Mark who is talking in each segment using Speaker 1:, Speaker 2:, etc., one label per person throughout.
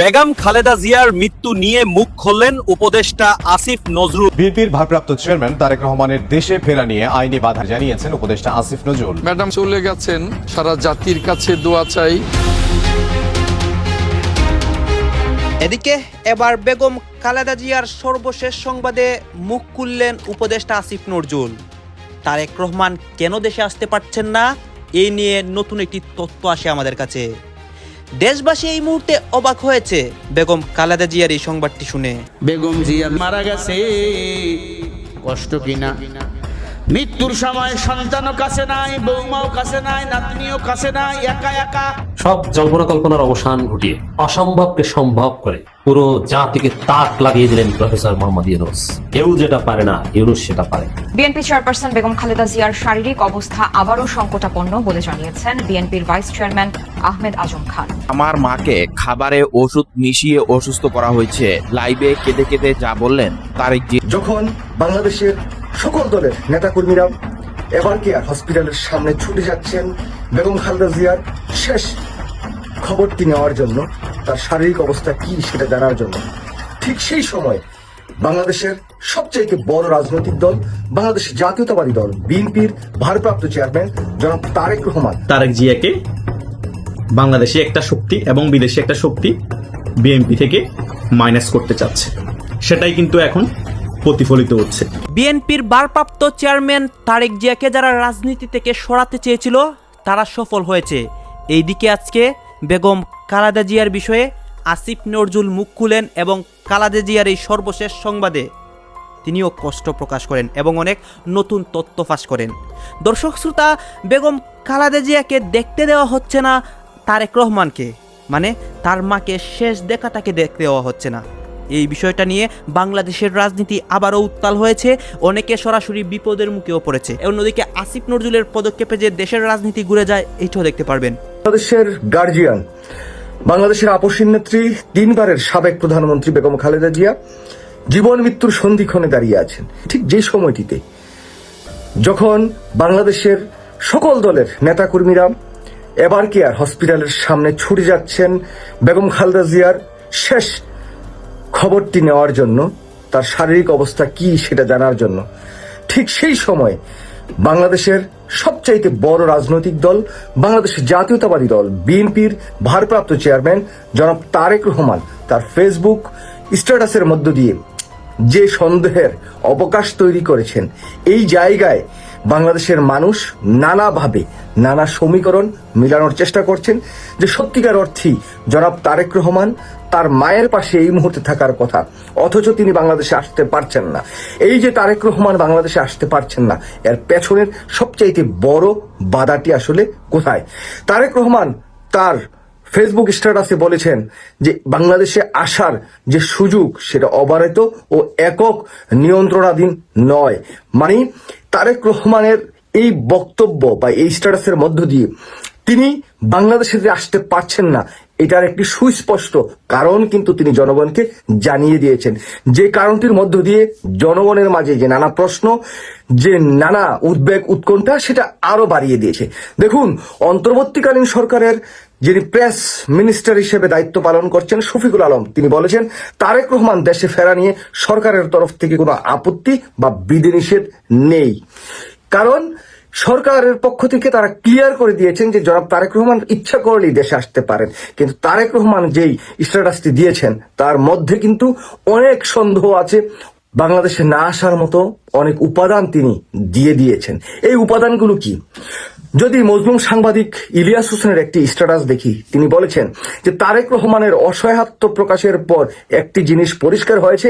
Speaker 1: বেগম খালেদা জিয়ার মৃত্যু নিয়ে মুখ খুললেন উপদেষ্টা আসিফ নজরুল
Speaker 2: বিএনপির ভারপ্রাপ্ত চেয়ারম্যান তারেক রহমানের দেশে ফেরা নিয়ে আইনি বাধা জানিয়েছেন উপদেষ্টা আসিফ নজরুল
Speaker 3: ম্যাডাম চলে গেছেন সারা জাতির কাছে দোয়া চাই
Speaker 1: এদিকে এবার বেগম খালেদা জিয়ার সর্বশেষ সংবাদে মুখ খুললেন উপদেষ্টা আসিফ নজরুল তারেক রহমান কেন দেশে আসতে পারছেন না এই নিয়ে নতুন একটি তথ্য আসে আমাদের কাছে দেশবাসী এই মুহূর্তে অবাক হয়েছে বেগম কালাদা জিয়ার এই সংবাদটি শুনে
Speaker 4: বেগম জিয়া মারা গেছে কষ্ট কিনা মৃত্যুর সময় সন্তানও কাছে নাই বৌমাও কাছে নাই নাতনিও কাছে নাই একা একা
Speaker 5: সব জল্পনা কল্পনার অবসান ঘটিয়ে অসম্ভবকে সম্ভব করে পুরো জাতিকে তাক লাগিয়ে দিলেন প্রফেসর মোহাম্মদ ইউনুস কেউ যেটা পারে না ইউনুস সেটা পারে
Speaker 6: বিএনপি চেয়ারপারসন বেগম খালেদা জিয়ার শারীরিক অবস্থা আবারও সংকটাপন্ন বলে জানিয়েছেন বিএনপির ভাইস চেয়ারম্যান আহমেদ আজম খান
Speaker 7: আমার মাকে খাবারে ওষুধ মিশিয়ে অসুস্থ করা হয়েছে লাইভে কেঁদে কেঁদে যা বললেন তার
Speaker 8: যখন বাংলাদেশের সকল দলের নেতাকর্মীরা এবার কি আর হসপিটালের সামনে ছুটে যাচ্ছেন বেগম খালেদা জিয়ার শেষ খবরটি নেওয়ার জন্য তার শারীরিক অবস্থা কি সেটা জানার জন্য ঠিক সেই সময় বাংলাদেশের সবচেয়ে বড় রাজনৈতিক দল বাংলাদেশ জাতীয়তাবাদী দল বিএনপির ভারপ্রাপ্ত চেয়ারম্যান জনাব তারেক রহমান
Speaker 9: তারেক জিয়াকে বাংলাদেশে একটা শক্তি এবং বিদেশে একটা শক্তি বিএনপি থেকে মাইনাস করতে চাচ্ছে সেটাই কিন্তু এখন প্রতিফলিত হচ্ছে
Speaker 1: বিএনপির ভারপ্রাপ্ত চেয়ারম্যান তারেক জিয়াকে যারা রাজনীতি থেকে সরাতে চেয়েছিল তারা সফল হয়েছে এইদিকে আজকে বেগম কালাদা জিয়ার বিষয়ে আসিফ নজরুল মুখ খুলেন এবং কালাদা জিয়ার এই সর্বশেষ সংবাদে তিনিও কষ্ট প্রকাশ করেন এবং অনেক নতুন তথ্য ফাঁস করেন দর্শক শ্রোতা বেগম কালাদা জিয়াকে দেখতে দেওয়া হচ্ছে না তারেক রহমানকে মানে তার মাকে শেষ দেখাটাকে দেখতে দেওয়া হচ্ছে না এই বিষয়টা নিয়ে বাংলাদেশের রাজনীতি আবারও উত্তাল হয়েছে অনেকে সরাসরি বিপদের মুখেও পড়েছে অন্যদিকে আসিফ নজরুলের পদক্ষেপে যে দেশের রাজনীতি ঘুরে যায় এটাও দেখতে পারবেন
Speaker 10: বাংলাদেশের গার্জিয়ান বাংলাদেশের আপসীন নেত্রী তিনবারের সাবেক প্রধানমন্ত্রী বেগম খালেদা জিয়া জীবন মৃত্যুর সন্ধিক্ষণে দাঁড়িয়ে আছেন ঠিক যে সময়টিতে যখন বাংলাদেশের সকল দলের নেতাকর্মীরা এবার কেয়ার হসপিটালের সামনে ছুটে যাচ্ছেন বেগম খালেদা জিয়ার শেষ খবরটি নেওয়ার জন্য তার শারীরিক অবস্থা কি সেটা জানার জন্য ঠিক সেই সময় বাংলাদেশের সবচাইতে বড় রাজনৈতিক দল বাংলাদেশের জাতীয়তাবাদী দল বিএনপির ভারপ্রাপ্ত চেয়ারম্যান জনাব তারেক রহমান তার ফেসবুক স্ট্যাটাসের মধ্য দিয়ে যে সন্দেহের অবকাশ তৈরি করেছেন এই জায়গায় বাংলাদেশের মানুষ নানাভাবে নানা সমীকরণ মেলানোর চেষ্টা করছেন যে সত্যিকার অর্থেই জনাব তারেক রহমান তার মায়ের পাশে এই মুহূর্তে থাকার কথা অথচ তিনি বাংলাদেশে আসতে পারছেন না এই যে তারেক রহমান বাংলাদেশে আসতে পারছেন না এর পেছনের সবচাইতে বড় বাধাটি আসলে কোথায় তারেক রহমান তার ফেসবুক স্ট্যাটাসে বলেছেন যে বাংলাদেশে আসার যে সুযোগ সেটা অবারিত ও একক নিয়ন্ত্রণাধীন নয় মানে তারেক রহমানের এই বক্তব্য বা এই স্ট্যাটাসের মধ্য দিয়ে তিনি বাংলাদেশে যে আসতে পারছেন না এটার একটি সুস্পষ্ট কারণ কিন্তু তিনি জনগণকে জানিয়ে দিয়েছেন যে কারণটির মধ্য দিয়ে জনগণের মাঝে যে নানা প্রশ্ন যে নানা উদ্বেগ উৎকণ্ঠা সেটা আরো বাড়িয়ে দিয়েছে দেখুন অন্তর্বর্তীকালীন সরকারের যিনি প্রেস মিনিস্টার হিসেবে দায়িত্ব পালন করছেন শফিকুল আলম তিনি বলেছেন তারেক রহমান দেশে ফেরা নিয়ে সরকারের তরফ থেকে কোনো আপত্তি বা বিধিনিষেধ নেই কারণ সরকারের পক্ষ থেকে তারা ক্লিয়ার করে দিয়েছেন যে জনাব তারেক রহমান ইচ্ছা করলেই দেশে আসতে পারেন কিন্তু তারেক রহমান যেই স্ট্যাটাসটি দিয়েছেন তার মধ্যে কিন্তু অনেক সন্দেহ আছে বাংলাদেশে না আসার মতো অনেক উপাদান তিনি দিয়ে দিয়েছেন এই উপাদানগুলো কি যদি মজলুম সাংবাদিক ইলিয়াস হোসেনের একটি স্ট্যাটাস দেখি তিনি বলেছেন যে তারেক রহমানের অসহায়ত্ব প্রকাশের পর একটি জিনিস পরিষ্কার হয়েছে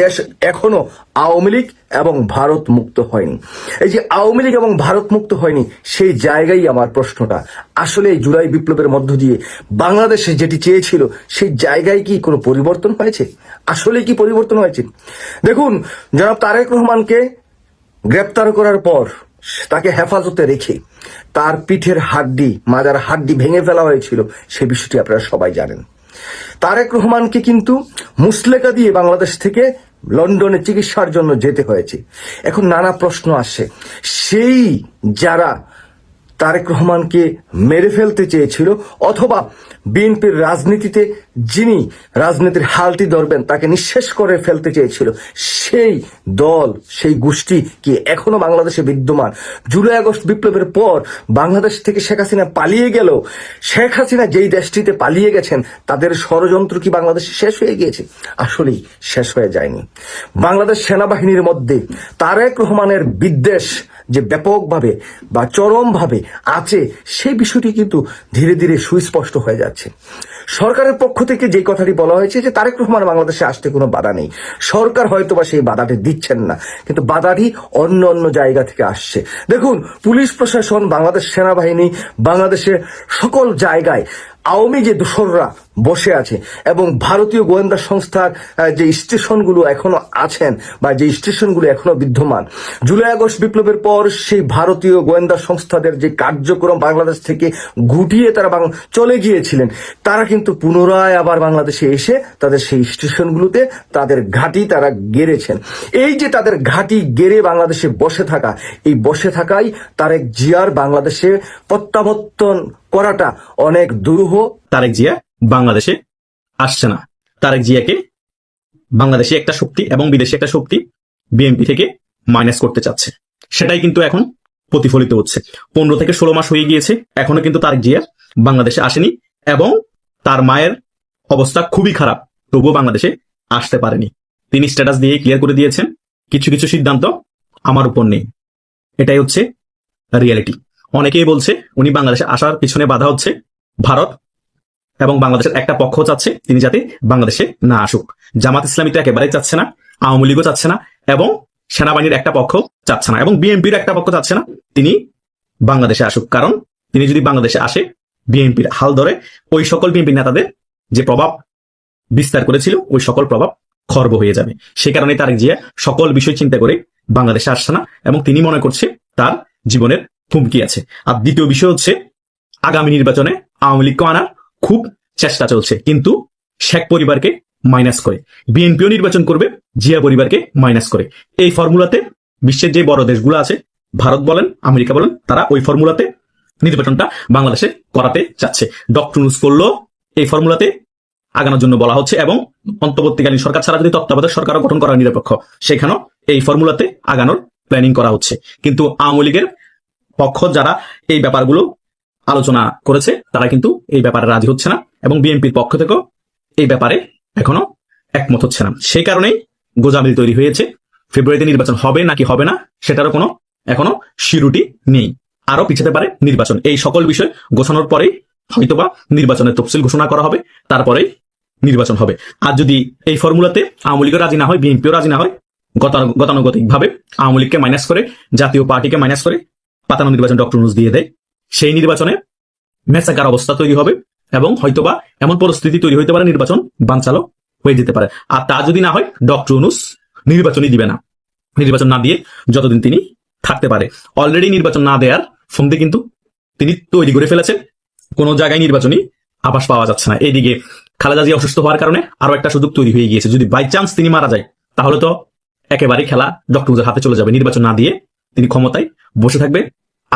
Speaker 10: দেশ এখনো আওয়ামী লীগ এবং ভারত মুক্ত হয়নি এই যে আওয়ামী লীগ এবং ভারত মুক্ত হয়নি সেই জায়গায় আমার প্রশ্নটা আসলে জুলাই বিপ্লবের মধ্য দিয়ে বাংলাদেশে যেটি চেয়েছিল সেই জায়গায় কি কোনো পরিবর্তন হয়েছে আসলে কি পরিবর্তন হয়েছে দেখুন জনাব তারেক রহমানকে গ্রেপ্তার করার পর তাকে হেফাজতে রেখে তার পিঠের হাড্ডি মাজার হাড্ডি ভেঙে ফেলা হয়েছিল সে বিষয়টি আপনারা সবাই জানেন তারেক রহমানকে কিন্তু মুসলেকা দিয়ে বাংলাদেশ থেকে লন্ডনে চিকিৎসার জন্য যেতে হয়েছে এখন নানা প্রশ্ন আসে সেই যারা তারেক রহমানকে মেরে ফেলতে চেয়েছিল অথবা বিএনপির রাজনীতিতে যিনি রাজনীতির হালটি ধরবেন তাকে নিঃশেষ করে ফেলতে চেয়েছিল সেই দল সেই গোষ্ঠী কি এখনো বাংলাদেশে বিদ্যমান জুলাই আগস্ট বিপ্লবের পর বাংলাদেশ থেকে শেখ হাসিনা পালিয়ে গেল শেখ হাসিনা যেই দেশটিতে পালিয়ে গেছেন তাদের ষড়যন্ত্র কি বাংলাদেশে শেষ হয়ে গিয়েছে আসলেই শেষ হয়ে যায়নি বাংলাদেশ সেনাবাহিনীর মধ্যে তারেক রহমানের বিদ্বেষ যে ব্যাপকভাবে বা চরমভাবে আছে সেই বিষয়টি কিন্তু ধীরে ধীরে সুস্পষ্ট হয়ে যাচ্ছে সরকারের পক্ষ থেকে যে কথাটি বলা হয়েছে যে তারেক রহমান বাংলাদেশে আসতে কোনো বাধা নেই সরকার হয়তো বা সেই বাধাটি দিচ্ছেন না কিন্তু বাধাটি অন্য অন্য জায়গা থেকে আসছে দেখুন পুলিশ প্রশাসন বাংলাদেশ সেনাবাহিনী বাংলাদেশের সকল জায়গায় আওয়ামী যে দোসররা বসে আছে এবং ভারতীয় গোয়েন্দা সংস্থার যে স্টেশনগুলো এখনো আছেন বা যে স্টেশনগুলো এখনো বিদ্যমান জুলাই আগস্ট বিপ্লবের পর সেই ভারতীয় গোয়েন্দা সংস্থাদের যে কার্যক্রম বাংলাদেশ থেকে গুটিয়ে তারা চলে গিয়েছিলেন তারা কিন্তু পুনরায় আবার বাংলাদেশে এসে তাদের সেই স্টেশনগুলোতে তাদের ঘাঁটি তারা গেড়েছেন এই যে তাদের ঘাঁটি গেড়ে বাংলাদেশে বসে থাকা এই বসে থাকাই তারেক জিয়ার বাংলাদেশে প্রত্যাবর্তন করাটা অনেক দুরূহ
Speaker 9: তারেক জিয়া বাংলাদেশে আসছে না তারেক জিয়াকে বাংলাদেশে একটা শক্তি এবং বিদেশে একটা শক্তি বিএনপি থেকে মাইনাস করতে চাচ্ছে সেটাই কিন্তু এখন প্রতিফলিত হচ্ছে পনেরো থেকে ষোলো মাস হয়ে গিয়েছে এখনো কিন্তু তারেক জিয়া বাংলাদেশে আসেনি এবং তার মায়ের অবস্থা খুবই খারাপ তবুও বাংলাদেশে আসতে পারেনি তিনি স্ট্যাটাস দিয়ে ক্লিয়ার করে দিয়েছেন কিছু কিছু সিদ্ধান্ত আমার উপর নেই এটাই হচ্ছে রিয়ালিটি অনেকেই বলছে উনি বাংলাদেশে আসার পিছনে বাধা হচ্ছে ভারত এবং বাংলাদেশের একটা পক্ষ চাচ্ছে তিনি যাতে বাংলাদেশে না আসুক জামাত ইসলামী তো একেবারেই চাচ্ছে না আওয়ামী লীগও চাচ্ছে না এবং সেনাবাহিনীর একটা পক্ষ চাচ্ছে না এবং বিএনপির একটা পক্ষ চাচ্ছে না তিনি বাংলাদেশে আসুক কারণ তিনি যদি বাংলাদেশে আসে বিএনপির হাল ধরে ওই সকল বিএনপি নেতাদের যে প্রভাব বিস্তার করেছিল ওই সকল প্রভাব খর্ব হয়ে যাবে সে কারণে তারেক জিয়া সকল বিষয় চিন্তা করে বাংলাদেশে আসছে না এবং তিনি মনে করছে তার জীবনের হুমকি আছে আর দ্বিতীয় বিষয় হচ্ছে আগামী নির্বাচনে আওয়ামী লীগকে আনার খুব চেষ্টা চলছে কিন্তু শেখ পরিবারকে মাইনাস করে বিএনপিও নির্বাচন করবে জিয়া পরিবারকে মাইনাস করে এই ফর্মুলাতে বিশ্বের যে বড় দেশগুলো আছে ভারত বলেন আমেরিকা বলেন তারা ওই ফর্মুলাতে নির্বাচনটা বাংলাদেশে করাতে চাচ্ছে ডক্টর নুস করলো এই ফর্মুলাতে আগানোর জন্য বলা হচ্ছে এবং অন্তর্বর্তীকালীন সরকার ছাড়া যদি তত্ত্বাবধায়ক সরকারও গঠন করা নিরপেক্ষ সেখানেও এই ফর্মুলাতে আগানোর প্ল্যানিং করা হচ্ছে কিন্তু আওয়ামী লীগের পক্ষ যারা এই ব্যাপারগুলো আলোচনা করেছে তারা কিন্তু এই ব্যাপারে রাজি হচ্ছে না এবং বিএনপির পক্ষ থেকেও এই ব্যাপারে এখনো একমত হচ্ছে না সেই কারণেই গোজামিল তৈরি হয়েছে ফেব্রুয়ারিতে নির্বাচন হবে নাকি হবে না সেটারও কোনো এখনো শিরুটি নেই আরো পিছাতে পারে নির্বাচন এই সকল বিষয় ঘোষণার পরেই হয়তোবা নির্বাচনের তফসিল ঘোষণা করা হবে তারপরেই নির্বাচন হবে আর যদি এই ফর্মুলাতে আওয়ামী লীগও রাজি না হয় বিএনপিও রাজি না হয় গতানুগতিকভাবে আওয়ামী লীগকে মাইনাস করে জাতীয় পার্টিকে মাইনাস করে পাতানো নির্বাচন ডক্টর নুজ দিয়ে দেয় সেই নির্বাচনে মেসাকার অবস্থা তৈরি হবে এবং হয়তোবা এমন পরিস্থিতি তৈরি হইতে পারে নির্বাচন বানচালো হয়ে যেতে পারে আর তা যদি না হয় ডক্টর অনুস নির্বাচনই দিবে না নির্বাচন না দিয়ে যতদিন তিনি থাকতে পারে অলরেডি নির্বাচন না দেওয়ার সন্ধি কিন্তু তিনি তৈরি করে ফেলেছেন কোনো জায়গায় নির্বাচনী আবাস পাওয়া যাচ্ছে না এইদিকে খালেদা জিয়া অসুস্থ হওয়ার কারণে আরো একটা সুযোগ তৈরি হয়ে গিয়েছে যদি বাই চান্স তিনি মারা যায় তাহলে তো একেবারেই খেলা ডক্টর হাতে চলে যাবে নির্বাচন না দিয়ে তিনি ক্ষমতায় বসে থাকবে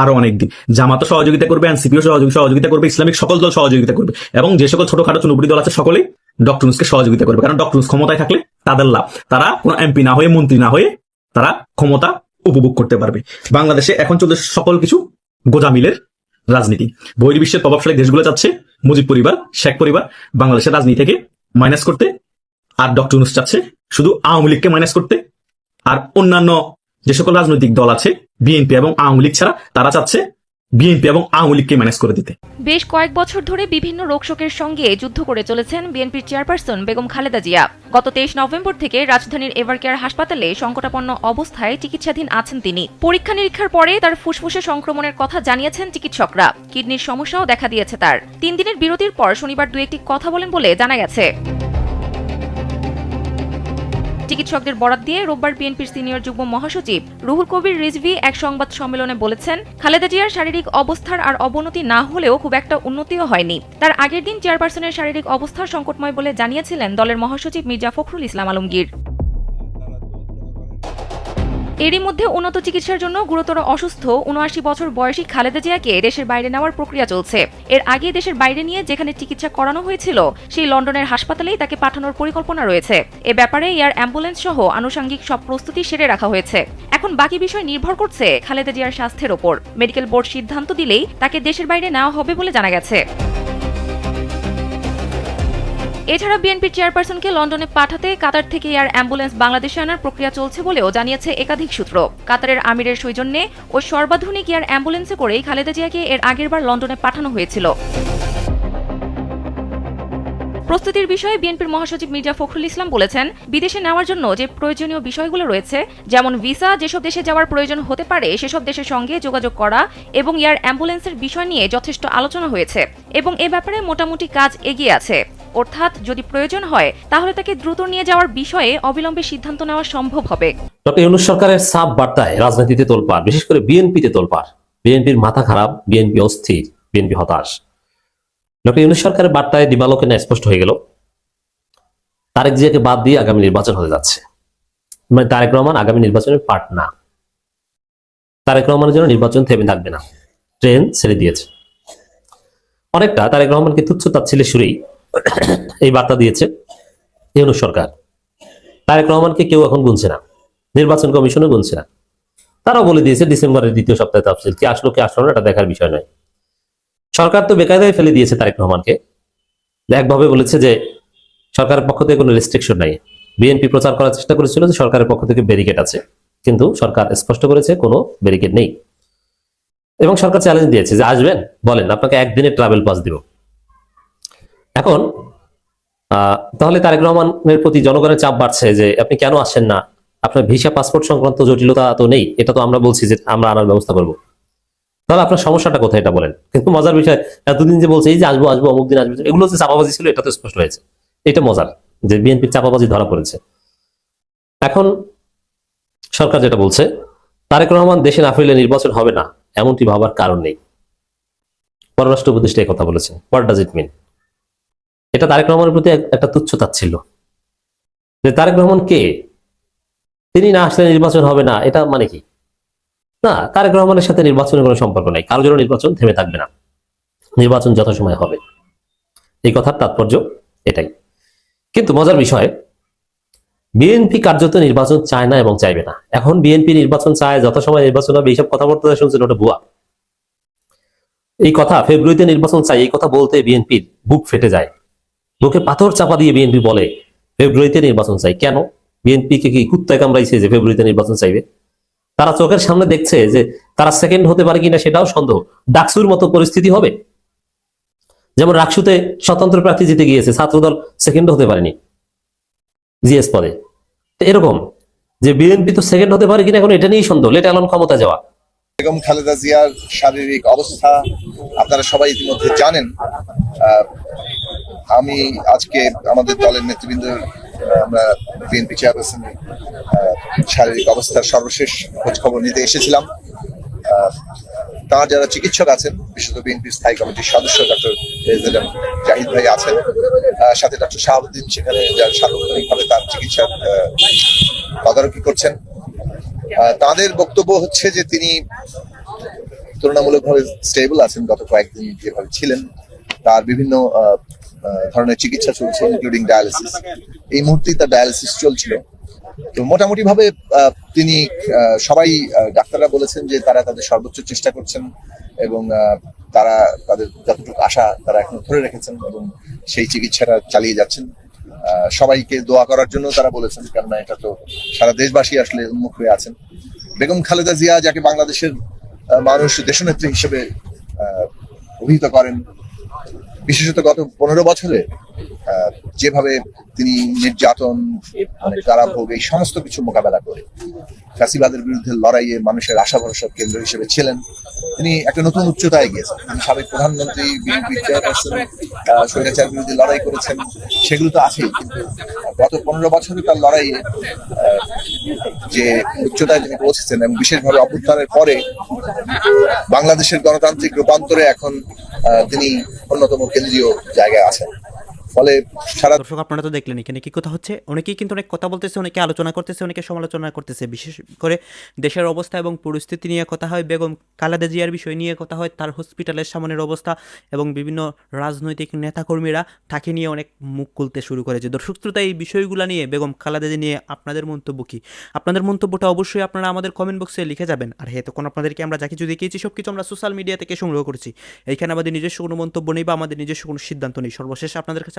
Speaker 9: আরো অনেকদিন জামাতও সহযোগিতা করবে এনসিপিও সহযোগিতা করবে ইসলামিক সকল দল সহযোগিতা করবে এবং যে সকল ছোটখাটো চুনুপুরি দল আছে সকলেই ডক্টর নুসকে সহযোগিতা করবে কারণ ডক্টর নুস ক্ষমতায় থাকলে তাদের লাভ তারা কোনো এমপি না হয়ে মন্ত্রী না হয়ে তারা ক্ষমতা উপভোগ করতে পারবে বাংলাদেশে এখন চলছে সকল কিছু গোজামিলের রাজনীতি বহির্বিশ্বের প্রভাবশালী দেশগুলো চাচ্ছে মুজিব পরিবার শেখ পরিবার বাংলাদেশের রাজনীতি থেকে মাইনাস করতে আর ডক্টর নুস চাচ্ছে শুধু আওয়ামী লীগকে মাইনাস করতে আর অন্যান্য যে সকল রাজনৈতিক দল আছে বিএনপি এবং আওয়ামী লীগ ছাড়া তারা চাচ্ছে বিএনপি এবং আওয়ামী লীগকে ম্যানেজ করে দিতে
Speaker 6: বেশ কয়েক বছর ধরে বিভিন্ন রোগশোকের সঙ্গে যুদ্ধ করে চলেছেন বিএনপির চেয়ারপারসন বেগম খালেদা জিয়া গত তেইশ নভেম্বর থেকে রাজধানীর এভারকেয়ার হাসপাতালে সংকটাপন্ন অবস্থায় চিকিৎসাধীন আছেন তিনি পরীক্ষা নিরীক্ষার পরে তার ফুসফুসে সংক্রমণের কথা জানিয়েছেন চিকিৎসকরা কিডনির সমস্যাও দেখা দিয়েছে তার তিন দিনের বিরতির পর শনিবার দু একটি কথা বলেন বলে জানা গেছে চিকিৎসকদের বরাত দিয়ে রোববার বিএনপির সিনিয়র যুগ্ম মহাসচিব রুহুল কবির রিজভি এক সংবাদ সম্মেলনে বলেছেন খালেদা জিয়ার শারীরিক অবস্থার আর অবনতি না হলেও খুব একটা উন্নতিও হয়নি তার আগের দিন চেয়ারপারসনের শারীরিক অবস্থা সংকটময় বলে জানিয়েছিলেন দলের মহাসচিব মির্জা ফখরুল ইসলাম আলমগীর এরই মধ্যে উন্নত চিকিৎসার জন্য গুরুতর অসুস্থ উনআশি বছর বয়সী খালেদা জিয়াকে দেশের বাইরে নেওয়ার প্রক্রিয়া চলছে এর আগে দেশের বাইরে নিয়ে যেখানে চিকিৎসা করানো হয়েছিল সেই লন্ডনের হাসপাতালেই তাকে পাঠানোর পরিকল্পনা রয়েছে এ ব্যাপারে এয়ার অ্যাম্বুলেন্স সহ আনুষঙ্গিক সব প্রস্তুতি সেরে রাখা হয়েছে এখন বাকি বিষয় নির্ভর করছে খালেদা জিয়ার স্বাস্থ্যের ওপর মেডিকেল বোর্ড সিদ্ধান্ত দিলেই তাকে দেশের বাইরে নেওয়া হবে বলে জানা গেছে এছাড়া বিএনপির চেয়ারপারসনকে লন্ডনে পাঠাতে কাতার থেকে এয়ার অ্যাম্বুলেন্স বাংলাদেশে আনার প্রক্রিয়া চলছে বলেও জানিয়েছে একাধিক সূত্র কাতারের আমিরের সৌজন্যে ও সর্বাধুনিক এয়ার অ্যাম্বুলেন্সে করেই খালেদা জিয়াকে এর আগেরবার লন্ডনে পাঠানো হয়েছিল প্রস্তুতির বিষয়ে বিএনপির মহাসচিব মির্জা ফখরুল ইসলাম বলেছেন বিদেশে নেওয়ার জন্য যে প্রয়োজনীয় বিষয়গুলো রয়েছে যেমন ভিসা যেসব দেশে যাওয়ার প্রয়োজন হতে পারে সেসব দেশের সঙ্গে যোগাযোগ করা এবং এয়ার অ্যাম্বুলেন্সের বিষয় নিয়ে যথেষ্ট আলোচনা হয়েছে এবং এ ব্যাপারে মোটামুটি কাজ এগিয়ে আছে অর্থাৎ যদি প্রয়োজন হয় তাহলে তাকে দ্রুত নিয়ে যাওয়ার বিষয়ে অবিলম্বে সিদ্ধান্ত নেওয়া সম্ভব হবে
Speaker 9: ডক্টর ইউনুস সরকারের সাব বার্তায় রাজনীতিতে তোলপাড় বিশেষ করে বিএনপিতে তোলপাড় বিএনপির মাথা খারাপ বিএনপি অস্থির বিএনপি হতাশ ডক্টর ইউনুস সরকারের বার্তায় দিবালোকে না স্পষ্ট হয়ে গেল তারেক জিয়াকে বাদ দিয়ে আগামী নির্বাচন হতে যাচ্ছে মানে তারেক রহমান আগামী নির্বাচনের পার্ট না তারেক রহমানের জন্য নির্বাচন থেমে থাকবে না ট্রেন ছেড়ে দিয়েছে অনেকটা তারেক রহমানকে তুচ্ছ তাচ্ছিলে শুরুই এই বার্তা দিয়েছে ইউনুস সরকার তারেক রহমানকে কেউ এখন গুনছে না নির্বাচন কমিশনও গুনছে না তারাও বলে দিয়েছে ডিসেম্বরের দ্বিতীয় সপ্তাহে তাফসিল কি আসলো কি আসলো না এটা দেখার বিষয় নয় সরকার তো বেকায়দায় ফেলে দিয়েছে তারেক রহমানকে একভাবে বলেছে যে সরকারের পক্ষ থেকে কোনো রেস্ট্রিকশন নাই বিএনপি প্রচার করার চেষ্টা করেছিল যে সরকারের পক্ষ থেকে ব্যারিকেড আছে কিন্তু সরকার স্পষ্ট করেছে কোনো ব্যারিকেড নেই এবং সরকার চ্যালেঞ্জ দিয়েছে যে আসবেন বলেন আপনাকে একদিনে ট্রাভেল পাস দিব এখন তাহলে তারেক রহমানের প্রতি জনগণের চাপ বাড়ছে যে আপনি কেন আসেন না আপনার ভিসা পাসপোর্ট সংক্রান্ত জটিলতা তো নেই এটা তো আমরা বলছি যে আমরা আনার ব্যবস্থা করবো তাহলে আপনার সমস্যাটা কোথায় এটা বলেন কিন্তু মজার বিষয় এতদিন যে বলছে এই যে আসবো আসবো অমুক দিন আসবো এগুলো যে চাপাবাজি ছিল এটা তো স্পষ্ট হয়েছে এটা মজার যে বিএনপির চাপাবাজি ধরা পড়েছে এখন সরকার যেটা বলছে তারেক রহমান দেশে না ফিরলে নির্বাচন হবে না এমনটি ভাবার কারণ নেই পররাষ্ট্র উপদেষ্টা কথা বলেছে হোয়াট ডাজ ইট মিন এটা তারেক রহমানের প্রতি একটা তুচ্ছতা ছিল যে তারেক রহমান কে তিনি না আসলে নির্বাচন হবে না এটা মানে কি না তারেক রহমানের সাথে নির্বাচনের কোনো সম্পর্ক নাই কারো জন্য নির্বাচন থেমে থাকবে না নির্বাচন যথাসময় হবে এই কথার তাৎপর্য এটাই কিন্তু মজার বিষয় বিএনপি কার্যত নির্বাচন চায় না এবং চাইবে না এখন বিএনপি নির্বাচন চায় যথাসময় নির্বাচন হবে এইসব কথাবার্তা শুনছেন ওটা ভুয়া এই কথা ফেব্রুয়ারিতে নির্বাচন চাই এই কথা বলতে বিএনপির বুক ফেটে যায় মুখে পাথর চাপা দিয়ে বিএনপি বলে ফেব্রুয়ারিতে নির্বাচন চাই কেন বিএনপিকে কি কুত্তায় কামড়াইছে যে ফেব্রুয়ারিতে নির্বাচন চাইবে তারা চোখের সামনে দেখছে যে তারা সেকেন্ড হতে পারে কিনা সেটাও সন্দেহ ডাকসুর মতো পরিস্থিতি হবে যেমন রাকসুতে স্বতন্ত্র প্রার্থী জিতে গিয়েছে ছাত্রদল সেকেন্ড হতে পারেনি জিএস পদে এরকম যে বিএনপি তো সেকেন্ড হতে পারে কিনা এখন এটা নিয়েই সন্দেহ লেট আলম ক্ষমতা যাওয়া
Speaker 11: বেগম খালেদা জিয়ার শারীরিক অবস্থা আপনারা সবাই ইতিমধ্যে জানেন আমি আজকে আমাদের দলের নেতৃবৃন্দ আমরা বিএনপি চেয়ারপারসন শারীরিক অবস্থার সর্বশেষ খোঁজখবর নিতে এসেছিলাম তার যারা চিকিৎসক আছেন বিশেষত বিএনপির স্থায়ী কমিটির সদস্য ডক্টর জাহিদ ভাই আছেন সাথে ডক্টর শাহাবুদ্দিন সেখানে যার সার্বক্ষণিকভাবে তার চিকিৎসার তদারকি করছেন তাদের বক্তব্য হচ্ছে যে তিনি তুলনামূলকভাবে স্টেবল আছেন গত কয়েকদিন যেভাবে ছিলেন তার বিভিন্ন ধরনের চিকিৎসা চলছে ইনক্লুডিং ডায়ালিসিস এই মুহূর্তেই তার ডায়ালিসিস চলছিল তো মোটামুটি ভাবে তিনি সবাই ডাক্তাররা বলেছেন যে তারা তাদের সর্বোচ্চ চেষ্টা করছেন এবং তারা তাদের যতটুকু আশা তারা এখন ধরে রেখেছেন এবং সেই চিকিৎসাটা চালিয়ে যাচ্ছেন সবাইকে দোয়া করার জন্য তারা বলেছেন কারণ এটা তো সারা দেশবাসী আসলে উন্মুখ হয়ে আছেন বেগম খালেদা জিয়া যাকে বাংলাদেশের মানুষ দেশনেত্রী হিসেবে অভিহিত করেন বিশেষত গত পনেরো বছরে যেভাবে তিনি নির্যাতন মানে ভোগ এই সমস্ত কিছু মোকাবেলা করে ফ্যাসিবাদের বিরুদ্ধে লড়াইয়ে মানুষের আশা ভরসার কেন্দ্র হিসেবে ছিলেন তিনি একটা নতুন উচ্চতায় গিয়েছেন তিনি সাবেক প্রধানমন্ত্রী বিএনপি চেয়ারপারসন স্বৈরাচার বিরুদ্ধে লড়াই করেছেন সেগুলো তো আছে গত পনেরো বছরে তার লড়াই যে উচ্চতায় তিনি পৌঁছেছেন এবং বিশেষভাবে অভ্যুত্থানের পরে বাংলাদেশের গণতান্ত্রিক রূপান্তরে এখন তিনি অন্যতম কেন্দ্রীয় জায়গায় আছেন ফলে সারা দর্শক আপনারা তো দেখলেন এখানে কি কথা হচ্ছে অনেকেই কিন্তু অনেক কথা বলতেছে অনেকে আলোচনা করতেছে অনেকে সমালোচনা করতেছে বিশেষ করে দেশের অবস্থা এবং পরিস্থিতি নিয়ে কথা হয় বেগম বিষয় নিয়ে কথা হয় তার হসপিটালের সামনের অবস্থা এবং বিভিন্ন রাজনৈতিক নেতাকর্মীরা তাকে নিয়ে অনেক মুখ খুলতে শুরু করেছে দর্শক শ্রোতা এই বিষয়গুলো নিয়ে বেগম কালাদেজি নিয়ে আপনাদের মন্তব্য কী আপনাদের মন্তব্যটা অবশ্যই আপনারা আমাদের কমেন্ট বক্সে লিখে যাবেন আর হ্যাঁ তখন আপনাদেরকে আমরা যা কিছু দেখিয়েছি সব কিছু আমরা সোশ্যাল মিডিয়া থেকে সংগ্রহ করছি এইখানে আমাদের নিজস্ব কোনো মন্তব্য নেই বা আমাদের নিজস্ব কোনো সিদ্ধান্ত নেই সর্বশেষ আপনাদের কাছে